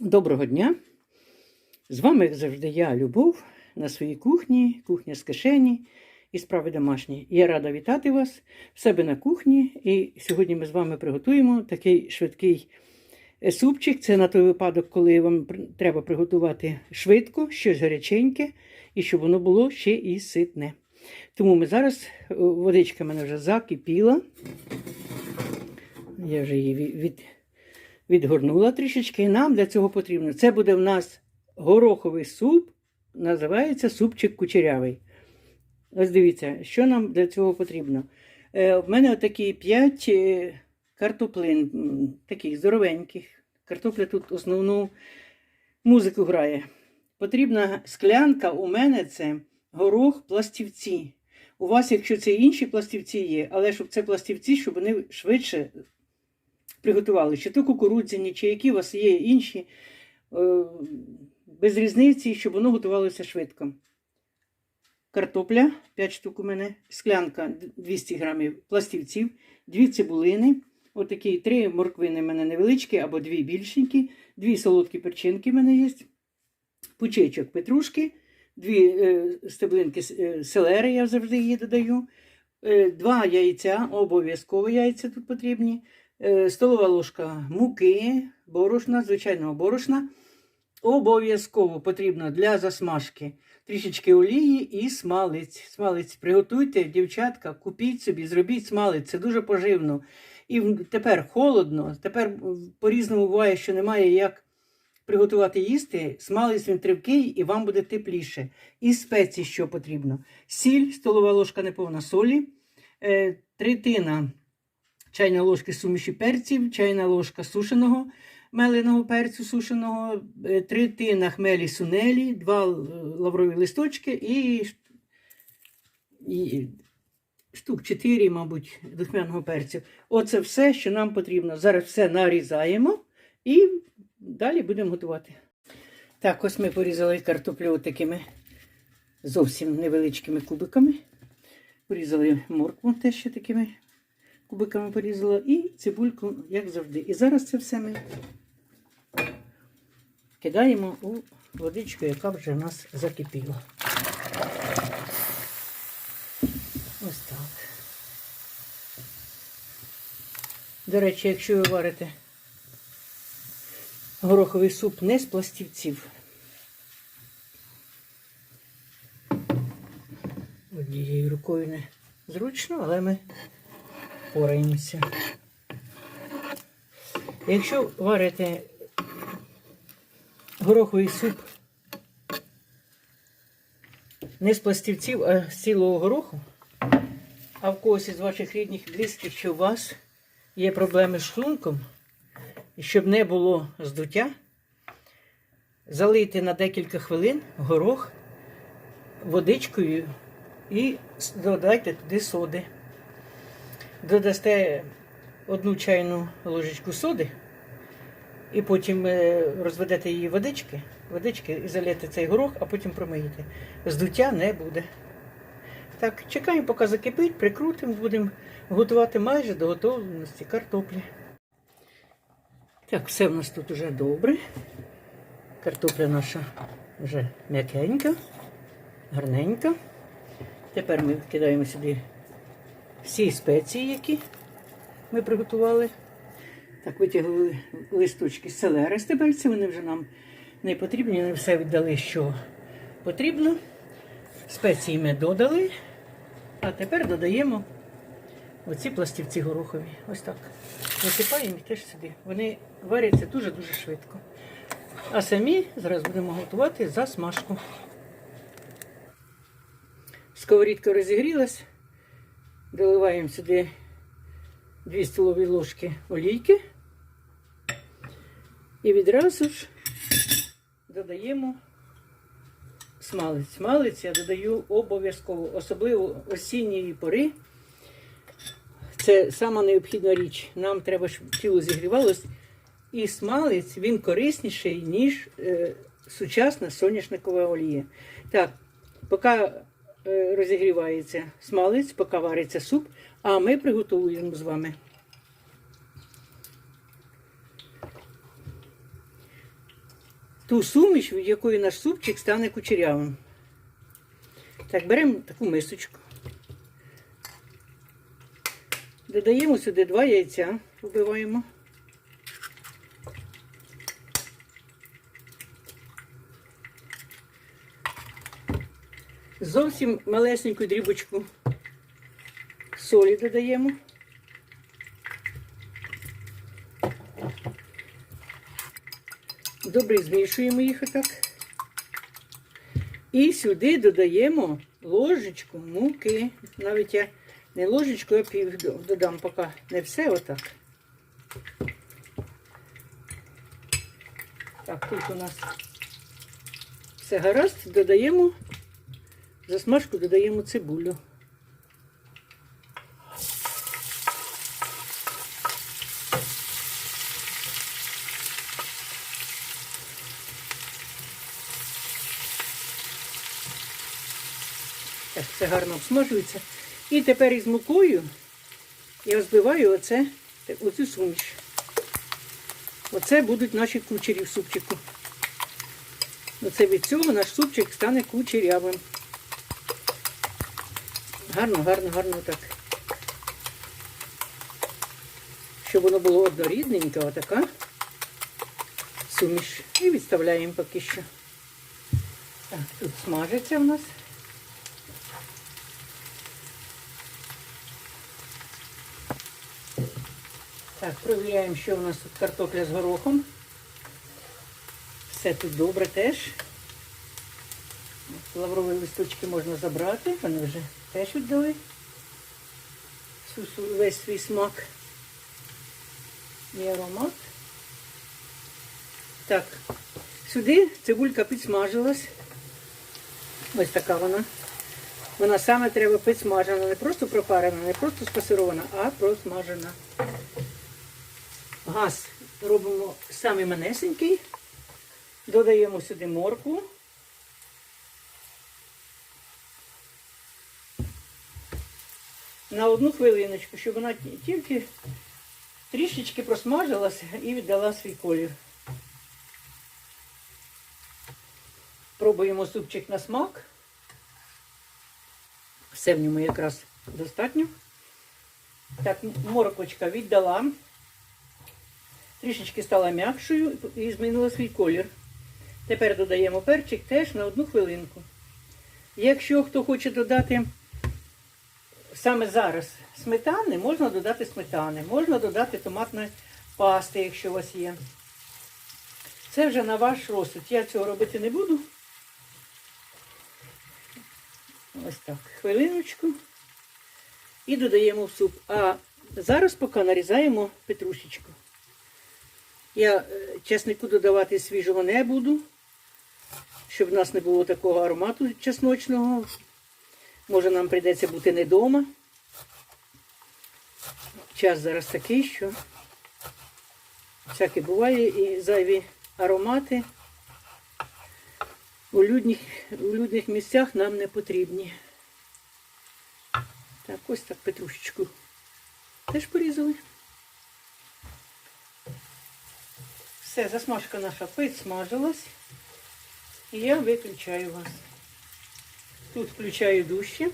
Доброго дня! З вами, як завжди, я, Любов, на своїй кухні, кухня з кишені і справи домашні. Я рада вітати вас в себе на кухні. І сьогодні ми з вами приготуємо такий швидкий е, супчик. Це на той випадок, коли вам треба приготувати швидко, щось гаряченьке, і щоб воно було ще і ситне. Тому ми зараз, е, водичка мене вже закипіла. Я вже її від, відгорнула трішечки. Нам для цього потрібно. Це буде в нас гороховий суп, називається супчик кучерявий. Ось дивіться, що нам для цього потрібно. Е, в мене отакі 5 е, картоплин, таких здоровеньких. Картопля тут основну музику грає. Потрібна склянка, у мене це горох пластівці. У вас, якщо це інші пластівці є, але щоб це пластівці, щоб вони швидше приготували, чи то кукурудзяні, чи які у вас є інші, е, без різниці, щоб воно готувалося швидко. Картопля 5 штук у мене, склянка 200 грамів пластівців, дві цибулини, отакі три морквини в мене невеличкі або дві більшенькі, дві солодкі перчинки в мене є, пучечок петрушки, дві е, стеблинки е, селери, я завжди її додаю, е, два яйця, обов'язково яйця тут потрібні, столова ложка муки, борошна, звичайного борошна. Обов'язково потрібно для засмажки трішечки олії і смалець. Смалець приготуйте, дівчатка, купіть собі, зробіть смалець, це дуже поживно. І тепер холодно, тепер по-різному буває, що немає як приготувати їсти. Смалець він тривкий і вам буде тепліше. І спеції, що потрібно. Сіль, столова ложка неповна солі, е, третина чайна ложки суміші перців, чайна ложка сушеного меленого перцю сушеного, е, третина хмелі сунелі, два лаврові листочки і, і штук 4, мабуть, духмяного перцю. Оце все, що нам потрібно. Зараз все нарізаємо і далі будемо готувати. Так, ось ми порізали картоплю такими зовсім невеличкими кубиками. Порізали моркву теж ще такими кубиками порізала і цибульку, як завжди. І зараз це все ми кидаємо у водичку, яка вже в нас закипіла. Ось так. До речі, якщо ви варите гороховий суп не з пластівців, однією рукою не зручно, але ми пораємося. Якщо варите гороховий суп не з пластівців, а з цілого гороху, а в когось із ваших рідних близьких, що у вас є проблеми з шлунком, і щоб не було здуття, залийте на декілька хвилин горох водичкою і додайте туди соди. Додасте одну чайну ложечку соди, і потім е, розведете її водички, водички і залєте цей горох, а потім промиєте. Здуття не буде. Так, чекаємо, поки закипить, прикрутимо, будемо готувати майже до готовності картоплі. Так, все в нас тут вже добре. Картопля наша вже м'якенька, гарненька. Тепер ми кидаємо сюди всі спеції, які ми приготували. Так, витягли листочки з селери стебельці, вони вже нам не потрібні, не все віддали, що потрібно. Спеції ми додали, а тепер додаємо оці пластівці горохові. Ось так. Насипаємо їх теж сюди. Вони варяться дуже-дуже швидко. А самі зараз будемо готувати засмажку. Сковорідка розігрілась. Доливаємо сюди 2 столові ложки олійки. І відразу ж додаємо смалець. Смалець я додаю обов'язково, особливо осінньої пори. Це сама необхідна річ. Нам треба, щоб тіло зігрівалось. І смалець він корисніший, ніж е, сучасна соняшникова олія. Так, поки розігрівається смалець, поки вариться суп, а ми приготуємо з вами ту суміш, від якої наш супчик стане кучерявим. Так, беремо таку мисочку. Додаємо сюди два яйця, вбиваємо. Зовсім малесеньку дрібочку солі додаємо. Добре змішуємо їх отак. І сюди додаємо ложечку муки. Навіть я не ложечку, а пів додам поки не все отак. Так, тут у нас все гаразд, додаємо, засмажку додаємо цибулю. Так, все гарно обсмажується. І тепер із мукою я розбиваю оце, оцю суміш. Оце будуть наші кучері в супчику. Оце від цього наш супчик стане кучерявим. Гарно, гарно, гарно так. Щоб воно було однорідненьке, отака суміш. І відставляємо поки що. Так, тут смажиться в нас. Так, провіряємо, що у нас тут картопля з горохом. Все тут добре теж. Лаврові листочки можна забрати, вони вже теж віддали весь свій смак і аромат. Так, сюди цибулька підсмажилась. Ось така вона. Вона саме треба підсмажена, не просто пропарена, не просто спасирована, а просмажена. Газ робимо самий манесенький. Додаємо сюди моркву. На одну хвилиночку, щоб вона тільки трішечки просмажилася і віддала свій колір. Пробуємо супчик на смак. Все в ньому якраз достатньо. Так, морквочка віддала. Трішечки стала м'якшою і змінила свій колір. Тепер додаємо перчик теж на одну хвилинку. Якщо хто хоче додати саме зараз сметани, можна додати сметани, можна додати томатної пасти, якщо у вас є. Це вже на ваш розсуд. Я цього робити не буду. Ось так, хвилиночку. І додаємо в суп. А зараз поки нарізаємо петрушечку. Я е, чеснику додавати свіжого не буду, щоб в нас не було такого аромату чесночного. Може, нам прийдеться бути не вдома. Час зараз такий, що всяке буває і зайві аромати у людних, у людних місцях нам не потрібні. Так, ось так петрушечку теж порізали. Все, засмажка наша підсмажилась. І я виключаю вас. Тут включаю дужче.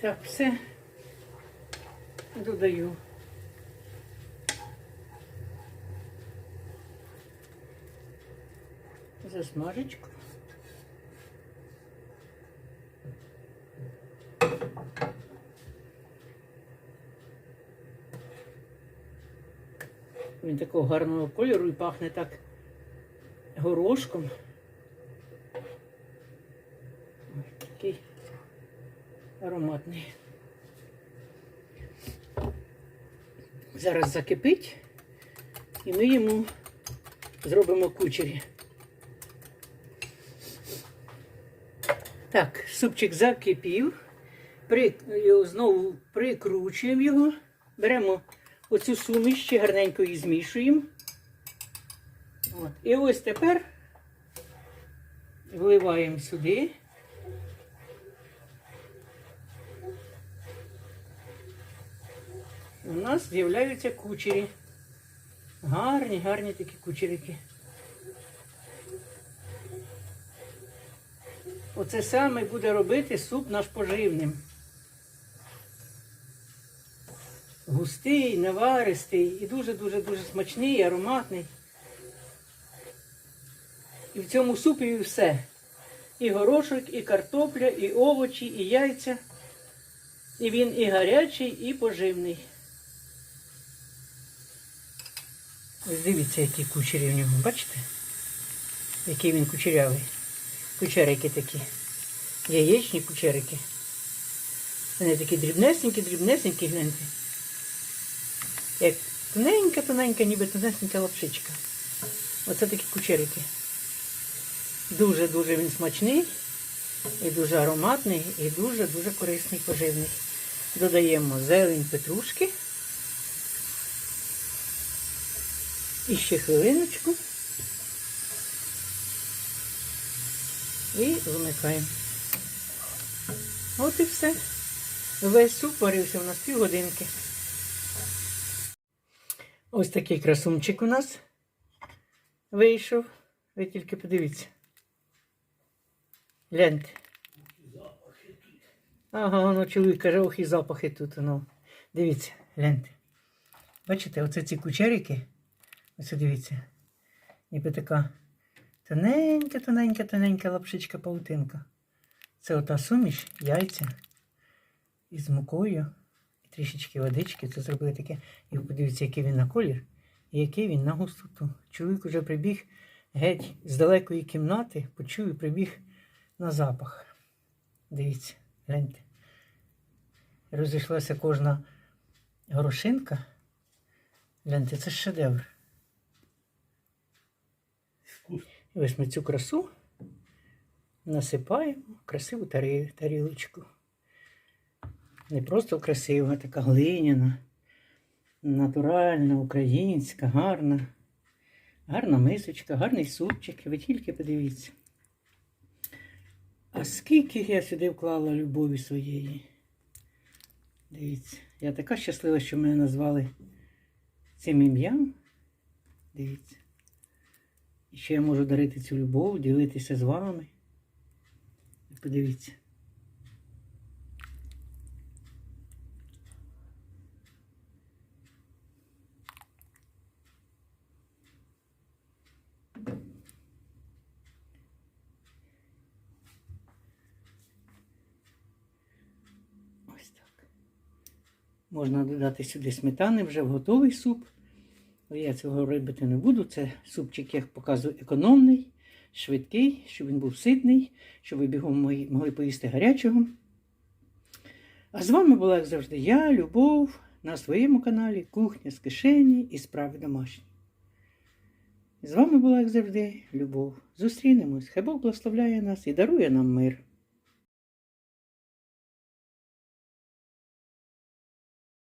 Так, все додаю. Засмажечку. Він такого гарного кольору і пахне так горошком. Ой, Такий ароматний. Зараз закипить і ми йому зробимо кучері. Так, супчик закипів. При, його знову прикручуємо його. Беремо оцю суміш, гарненько її змішуємо. От. І ось тепер вливаємо сюди. У нас з'являються кучері. Гарні, гарні такі кучерики. Оце саме буде робити суп наш поживним. Густий, наваристий і дуже-дуже-дуже смачний, ароматний. І в цьому супі все. І горошок, і картопля, і овочі, і яйця. І він і гарячий, і поживний. Ось дивіться, які кучері в нього, бачите? Який він кучерявий. Кучерики такі. Яєчні кучерики. Вони такі дрібнесенькі, дрібнесенькі, гляньте. Як тоненька-тоненька, ніби тонесенька лапшичка. Оце такі кучерики. Дуже-дуже він смачний, і дуже ароматний, і дуже-дуже корисний, поживний. Додаємо зелень петрушки. І ще хвилиночку. І вимикаємо. От і все. Весь суп варився у нас півгодинки. Ось такий красунчик у нас вийшов. Ви тільки подивіться. Гляньте. Ага, ну чоловік каже, ох і запахи тут. Ну. Дивіться, гляньте. Бачите, оце ці кучерики. Ось дивіться. Ніби така тоненька, тоненька, тоненька лапшичка паутинка. Це ота суміш, яйця із мукою, і трішечки водички. Це зробили таке. І подивіться, який він на колір і який він на густоту. Чоловік уже прибіг геть з далекої кімнати, почув і прибіг на запах. Дивіться, гляньте. Розійшлася кожна горошинка. Гляньте, це шедевр. І ось ми цю красу насипаємо в красиву тарі- тарілочку. Не просто красива, така глиняна, натуральна, українська, гарна. Гарна мисочка, гарний супчик. Ви тільки подивіться. А скільки я сюди вклала любові своєї. Дивіться, я така щаслива, що мене назвали цим ім'ям. Дивіться. І що я можу дарити цю любов, ділитися з вами. Подивіться. Ось так. Можна додати сюди сметани, вже в готовий суп. Я цього робити не буду. Це супчик, як показую, економний, швидкий, щоб він був ситний, щоб ви бігом могли поїсти гарячого. А з вами була, як завжди, я, Любов, на своєму каналі Кухня з кишені і справи домашні. З вами була, як завжди, Любов. Зустрінемось. Хай Бог благословляє нас і дарує нам мир.